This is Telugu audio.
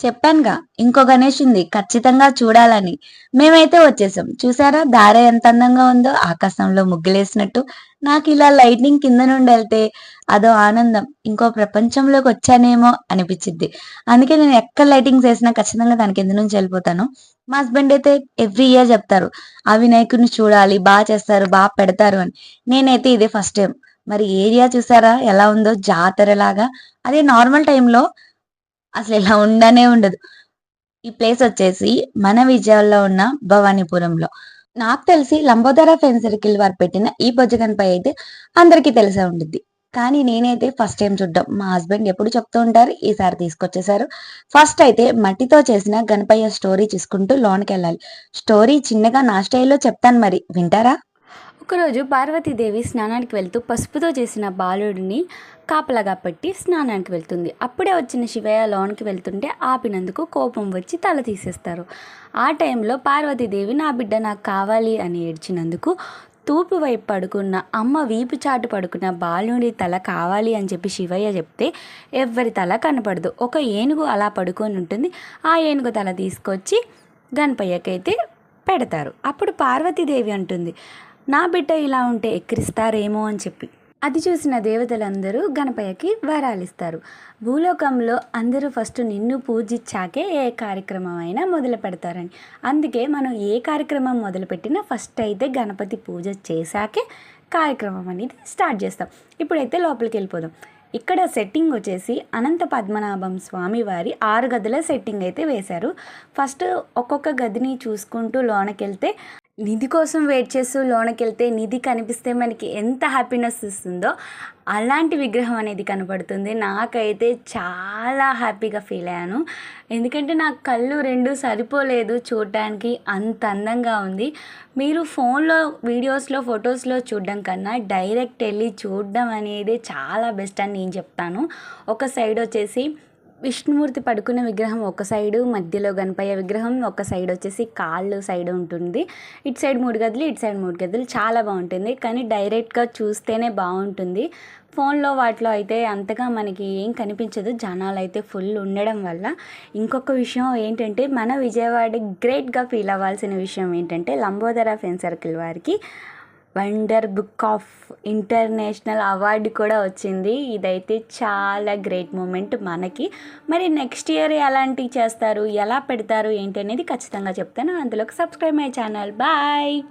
చెప్పానుగా ఇంకో గణేష్ ఉంది ఖచ్చితంగా చూడాలని. మేమైతే వచ్చేసాం. చూసారా? దార ఎంత అందంగా ఉందో ఆకాశంలో ముగ్గులేసినట్టు. నాకు ఇలా లైటింగ్ కింద నుండి వెళ్తే అదో ఆనందం. ఇంకో ప్రపంచంలోకి వచ్చానేమో అనిపించింది అందుకే నేను ఎక్కడ లైటింగ్స్ వేసినా ఖచ్చితంగా దాని కింద నుంచి వెళ్ళిపోతాను. మా హస్బెండ్ అయితే ఎవ్రీ ఇయర్ చెప్తారు ఆ వినాయకుడిని చూడాలి బాగా చేస్తారు బాగా పెడతారు అని. నేనైతే ఇదే ఫస్ట్ టైం. మరి ఏరియా చూసారా? ఎలా ఉందో? జాతర లాగా అదే నార్మల్ టైంలో అసలు ఇలా ఉండనే ఉండదు. ఈ ప్లేస్ వచ్చేసి మన విజయాల్లో ఉన్న భవానీపురంలో. నాకు తెలిసి లంబోదర ఫ్రెండ్ సర్కిల్ వారు పెట్టిన ఈ బొజ్జగన్పై అయితే అందరికీ తెలిసే ఉంటుంది కానీ నేనైతే ఫస్ట్ టైం చూడ్డం. మా హస్బెండ్ ఎప్పుడు చెప్తూ ఉంటారు ఈసారి తీసుకొచ్చేసారు ఫస్ట్ అయితే మట్టితో చేసిన గణపయ్య స్టోరీ చూసుకుంటూ లోనికి వెళ్ళాలి. స్టోరీ చిన్నగా నా స్టైల్లో చెప్తాను మరి. వింటారా? ఒకరోజు పార్వతీదేవి స్నానానికి వెళ్తూ పసుపుతో చేసిన బాలుడిని కాపలాగా పెట్టి స్నానానికి వెళ్తుంది. అప్పుడే వచ్చిన శివయ్య లోనికి వెళ్తుంటే ఆపినందుకు కోపం వచ్చి తల తీసేస్తారు. ఆ టైంలో పార్వతీదేవి నా బిడ్డ నాకు కావాలి అని ఏడ్చినందుకు తూపు వైపు పడుకున్న అమ్మ వీపు చాటు పడుకున్న బాలుడి తల కావాలి అని చెప్పి శివయ్య చెప్తే ఎవరి తల కనపడదు. ఒక ఏనుగు అలా పడుకొని ఉంటుంది. ఆ ఏనుగు తల తీసుకొచ్చి గణపయ్యకైతే పెడతారు. అప్పుడు పార్వతీదేవి అంటుంది నా బిడ్డ ఇలా ఉంటే ఎక్కిరిస్తారేమో అని చెప్పి. అది చూసిన దేవతలందరూ గణపయ్యకి వరాలిస్తారు. భూలోకంలో అందరూ ఫస్ట్ నిన్ను పూజించాకే ఏ కార్యక్రమం అయినా మొదలు పెడతారని. అందుకే మనం ఏ కార్యక్రమం మొదలుపెట్టినా ఫస్ట్ అయితే గణపతి పూజ చేశాకే కార్యక్రమం అనేది స్టార్ట్ చేస్తాం. ఇప్పుడైతే లోపలికి వెళ్ళిపోదాం. ఇక్కడ సెట్టింగ్ వచ్చేసి అనంత పద్మనాభం స్వామి వారి ఆరు గదుల సెట్టింగ్ అయితే వేశారు. ఫస్ట్ ఒక్కొక్క గదిని చూసుకుంటూ లోనకెళ్తే నిధి కోసం వెయిట్ చేస్తూ లోనకి వెళ్తే నిధి కనిపిస్తే మనకి ఎంత హ్యాపీనెస్ ఇస్తుందో అలాంటి విగ్రహం అనేది కనపడుతుంది. నాకైతే చాలా హ్యాపీగా ఫీల్ అయ్యాను. ఎందుకంటే నా కళ్ళు రెండు సరిపోలేదు చూడటానికి అంత అందంగా ఉంది. మీరు ఫోన్లో వీడియోస్లో ఫొటోస్లో చూడడం కన్నా డైరెక్ట్ వెళ్ళి చూడడం అనేది చాలా బెస్ట్ అని నేను చెప్తాను. ఒక సైడ్ వచ్చేసి విష్ణుమూర్తి పడుకున్న విగ్రహం ఒక సైడు మధ్యలో గణపయ్య విగ్రహం ఒక సైడ్ వచ్చేసి కాళ్ళు సైడ్ ఉంటుంది. ఇటు సైడ్ మూడు గదులు ఇటు సైడ్ మూడు గదులు. చాలా బాగుంటుంది. కానీ డైరెక్ట్గా చూస్తేనే బాగుంటుంది. ఫోన్లో వాటిలో అయితే అంతగా మనకి ఏం కనిపించదు. జనాలు అయితే ఫుల్ ఉండడం వల్ల. ఇంకొక విషయం ఏంటంటే మన విజయవాడ గ్రేట్గా ఫీల్ అవ్వాల్సిన విషయం ఏంటంటే లంబోదర ఫెన్ సర్కిల్ వారికి wonder book of international award కూడా వచ్చింది. ఇదైతే చాలా గ్రేట్ మూమెంట్ మనకి. మరి నెక్స్ట్ ఇయర్ ఎలాంటివి చేస్తారు? ఎలా పెడతారు? ఏంటి అనేది ఖచ్చితంగా చెప్తాను. అందులోకి సబ్స్క్రైబ్ మై ఛానల్ బాయ్